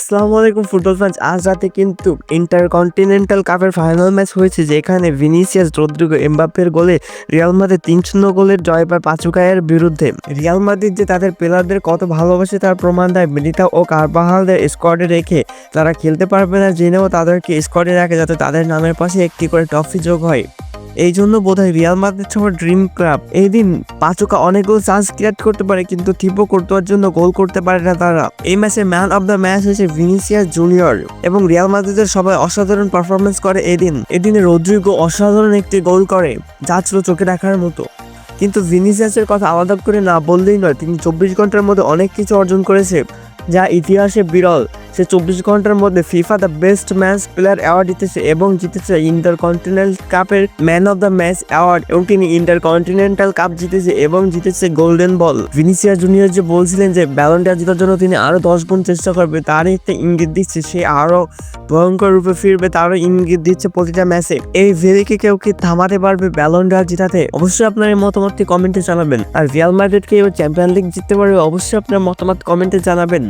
আসসালামু আলাইকুম football fans আজ রাতে কিন্তু ইন্টারকন্টিনেন্টাল কাপের ফাইনাল ম্যাচ হয়েছে, যেখানে ভিনিসিয়াস রদ্রিগো এমবাপ্পের গোলে রিয়াল মাদ্রিদ তিন শূন্য গোলের জয় পায় পাচুকায়ের বিরুদ্ধে। রিয়াল মাদ্রিদ যে তাদের প্লেয়ারদের কত ভালোবাসে তার প্রমাণ দেয় মিলিতা ও কারবাহালদের স্কোয়াডে রেখে। তারা খেলতে পারবে না জেনেও তাদেরকে স্কোয়াডে রাখে যাতে তাদের নামের পাশে একটি করে ট্রফি যোগ হয়। এই জন্য বোধহয় রিয়াল মাদ্রিদ সবার ড্রিম ক্লাব এই দিন পাচুকা অনেকগুলো চান্স ক্রিয়েট করতে পারে, কিন্তু থিপো করতে জন্য গোল করতে পারে না তারা। এই ম্যাচে ম্যান অফ দ্য ম্যাচ হয়েছে ভিনিসিয়াস জুনিয়র এবং রিয়াল মাদ্রিদের সবাই অসাধারণ পারফরমেন্স করে এদিন এদিনে রদ্রিগো অসাধারণ একটি গোল করে, যা ছিল চোখে রাখার মতো। কিন্তু ভিনিসিয়াসের কথা আলাদা করে না বললেই নয়, তিনি চব্বিশ ঘণ্টার মধ্যে অনেক কিছু অর্জন করেছে, যা ইতিহাসে বিরল। সে চব্বিশ ঘণ্টার মধ্যে FIFA the best match player award জিতেছে এবং জিতেছে ইন্টার কন্টিনেন্টাল কাপের man of the match award এবং তিনি ইন্টার কন্টিনেন্টাল কাপ জিতেছে এবং জিতেছে গোল্ডেন বল। ভিনিসিয়া জুনিয়র যে বলছিলেন যে ব্যালনটা জেতার জন্য তিনি আরও দশ গুণ চেষ্টা করবে তারই একটা ইঙ্গিত দিচ্ছে, সে আরও ভয়ঙ্কর রূপে ফিরবে, তারও ইঙ্গিত দিচ্ছে প্রতিটা ম্যাচে। এই ভেরিকে কেউ কি থামাতে পারবে ব্যালনটা জেতাতে? অবশ্যই আপনার এই মতামতটি কমেন্টে জানাবেন। আর রিয়াল এবার চ্যাম্পিয়ন লিগ জিততে পারবে, অবশ্যই আপনার মতামত কমেন্টে জানাবেন।